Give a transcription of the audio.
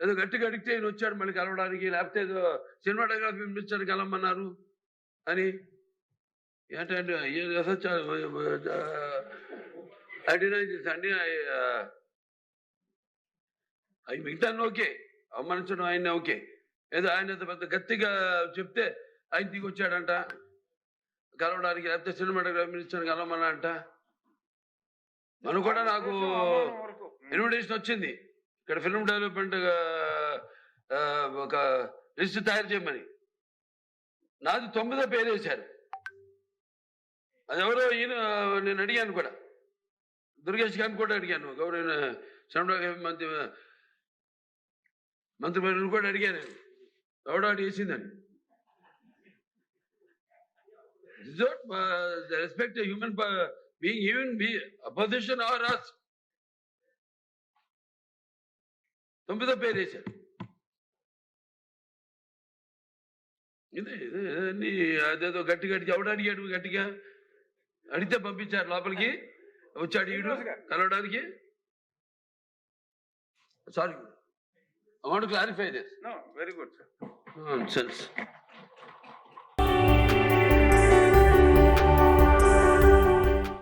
ఏదో గట్టిగా అడిగితే ఈయన వచ్చాడు మళ్ళీ కలవడానికి లేకపోతే ఏదో సినిమాటోగ్రఫీ పిలిపించాడు కలవమన్నారు అని. ఏంటంటే అండి అవి మిగతా ఓకే అవమానించడం ఆయన ఓకే. ఏదో ఆయన పెద్ద గట్టిగా చెప్తే ఆయన దిగి వచ్చాడంట. కలవడానికి లేకపోతే సినిమాటోగ్రఫీ మినిస్టర్ కలవమన్నా అంట మనం కూడా నాకు ఇన్విటేషన్ వచ్చింది. ఇక్కడ ఫిల్మ్ డెవలప్మెంట్ ఒక లిస్ట్ తయారు చేయమని. నాది తొమ్మిదో పేరు వేశారు. అది ఎవరో ఈయన నేను అడిగాను కూడా. దుర్గేష్ గారిని కూడా అడిగాను. గౌరవ మంత్రి మంత్రి కూడా అడిగాను. ఎవడో అడిగి వేసిందని respect human being even be opposition or us తొమ్మిదో పేరు వేశారు. ఇది అదేదో గట్టి గట్టి ఎవడు అడిగాడు గట్టిగా? అడిగితే పంపించారు లోపలికి. వచ్చాడు ఈడు కలవడానికి. Sorry I want clarify this very good, sir. Sense